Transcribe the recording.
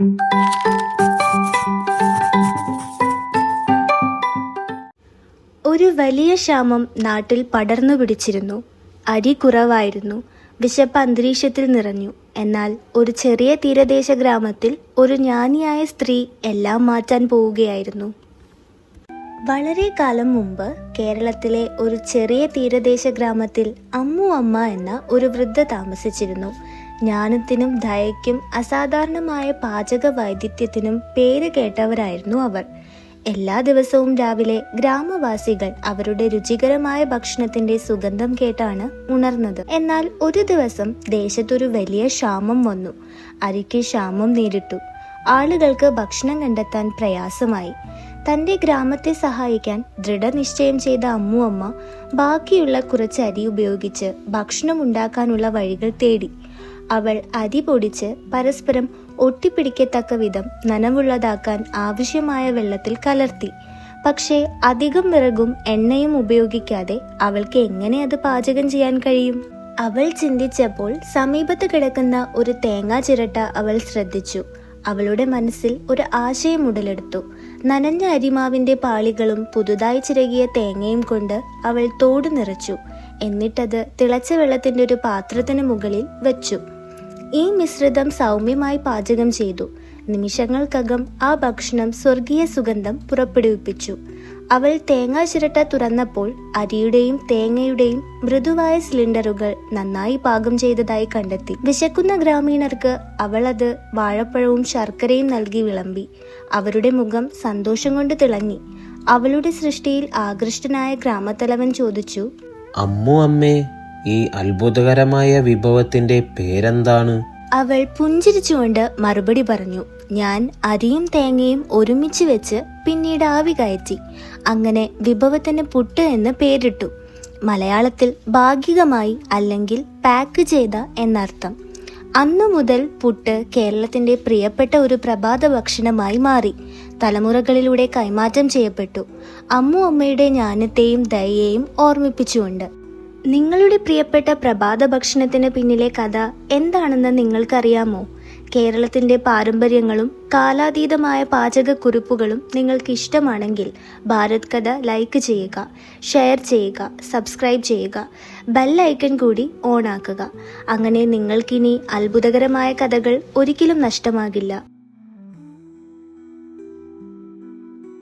ഒരു വലിയ ക്ഷാമം നാട്ടിൽ പടർന്നു പിടിച്ചിരുന്നു. അരി കുറവായിരുന്നു. വിശപ്പ് അന്തരീക്ഷത്തിൽ നിറഞ്ഞു. എന്നാൽ ഒരു ചെറിയ തീരദേശ ഗ്രാമത്തിൽ ഒരു ജ്ഞാനിയായ സ്ത്രീ എല്ലാം മാറ്റാൻ പോവുകയായിരുന്നു. വളരെ കാലം മുമ്പ് കേരളത്തിലെ ഒരു ചെറിയ തീരദേശ ഗ്രാമത്തിൽ അമ്മു അമ്മ എന്ന ഒരു വൃദ്ധ താമസിച്ചിരുന്നു. ജ്ഞാനത്തിനും ദയയ്ക്കും അസാധാരണമായ പാചക വൈദിധ്യത്തിനും പേര് കേട്ടവരായിരുന്നു അവർ. എല്ലാ ദിവസവും രാവിലെ ഗ്രാമവാസികൾ അവരുടെ രുചികരമായ ഭക്ഷണത്തിന്റെ സുഗന്ധം കേട്ടാണ് ഉണർന്നത്. എന്നാൽ ഒരു ദിവസം ദേശത്തൊരു വലിയ ക്ഷാമം വന്നു. അരിക്ക് ക്ഷാമം നേരിട്ടു. ആളുകൾക്ക് ഭക്ഷണം കണ്ടെത്താൻ പ്രയാസമായി. തന്റെ ഗ്രാമത്തെ സഹായിക്കാൻ ദൃഢനിശ്ചയം ചെയ്ത അമ്മു അമ്മ ബാക്കിയുള്ള കുറച്ച് അരി ഉപയോഗിച്ച് ഭക്ഷണം ഉണ്ടാക്കാനുള്ള വഴികൾ തേടി. അവൾ അരി പൊടിച്ച് പരസ്പരം ഒട്ടിപ്പിടിക്കത്തക്ക വിധം നനവുള്ളതാക്കാൻ ആവശ്യമായ വെള്ളത്തിൽ കലർത്തി. പക്ഷേ അധികം വിറകും എണ്ണയും ഉപയോഗിക്കാതെ അവൾക്ക് എങ്ങനെ അത് പാചകം ചെയ്യാൻ കഴിയും? അവൾ ചിന്തിച്ചപ്പോൾ സമീപത്ത് കിടക്കുന്ന ഒരു തേങ്ങാ ചിരട്ട അവൾ ശ്രദ്ധിച്ചു. അവളുടെ മനസ്സിൽ ഒരു ആശയം ഉടലെടുത്തു. നനഞ്ഞ അരിമാവിന്റെ പാളികളും പുതുതായി ചിരകിയ തേങ്ങയും കൊണ്ട് അവൾ തോട് നിറച്ചു. എന്നിട്ടത് തിളച്ച വെള്ളത്തിന്റെ ഒരു പാത്രത്തിന് മുകളിൽ വെച്ചു. ഈ മിശ്രിതം സൗമ്യമായി പാചകം ചെയ്തു. നിമിഷങ്ങൾക്കകം ആ ഭക്ഷണം സ്വർഗീയ സുഗന്ധം പുറപ്പെടുവിപ്പിച്ചു. അവൾ തേങ്ങാ ചിരട്ട തുറന്നപ്പോൾ അരിയുടെയും തേങ്ങയുടെയും മൃദുവായ സിലിണ്ടറുകൾ നന്നായി പാകം ചെയ്തതായി കണ്ടെത്തി. വിശക്കുന്ന ഗ്രാമീണർക്ക് അവൾ അത് വാഴപ്പഴവും ശർക്കരയും നൽകി വിളമ്പി. അവരുടെ മുഖം സന്തോഷം കൊണ്ട് തിളങ്ങി. അവളുടെ സൃഷ്ടിയിൽ ആകൃഷ്ടനായ ഗ്രാമത്തലവൻ ചോദിച്ചു അമ്മു അമ്മേ ഈ അത്ഭുതകരമായ വിഭവത്തിന്റെ പേരെന്താണ്? അവൾ പുഞ്ചിരിച്ചുകൊണ്ട് മറുപടി പറഞ്ഞു. ഞാൻ അരിയും തേങ്ങയും ഒരുമിച്ച് വെച്ച് പിന്നീട് ആവി കയറ്റി. അങ്ങനെ വിഭവത്തിന് പുട്ട് എന്ന് പേരിട്ടു. മലയാളത്തിൽ ഭാഗികമായി അല്ലെങ്കിൽ പാക്ക് ചെയ്ത എന്നർത്ഥം. അന്നു മുതൽ പുട്ട് കേരളത്തിന്റെ പ്രിയപ്പെട്ട ഒരു പ്രഭാത ഭക്ഷണമായി മാറി. തലമുറകളിലൂടെ കൈമാറ്റം ചെയ്യപ്പെട്ടു. അമ്മു അമ്മയുടെ ജ്ഞാനത്തെയും ദയയെയും ഓർമ്മിപ്പിച്ചുകൊണ്ട്. നിങ്ങളുടെ പ്രിയപ്പെട്ട പ്രഭാത ഭക്ഷണത്തിന് പിന്നിലെ കഥ എന്താണെന്ന് നിങ്ങൾക്കറിയാമോ? കേരളത്തിന്റെ പാരമ്പര്യങ്ങളും കാലാതീതമായ പാചകക്കുറിപ്പുകളും നിങ്ങൾക്ക് ഇഷ്ടമാണെങ്കിൽ ഭാരത് കഥ ലൈക്ക് ചെയ്യുക ഷെയർ ചെയ്യുക സബ്സ്ക്രൈബ് ചെയ്യുക ബെല്ലൈക്കൺ കൂടി ഓൺ ആക്കുക. അങ്ങനെ നിങ്ങൾക്കിനി അത്ഭുതകരമായ കഥകൾ ഒരിക്കലും നഷ്ടമാകില്ല.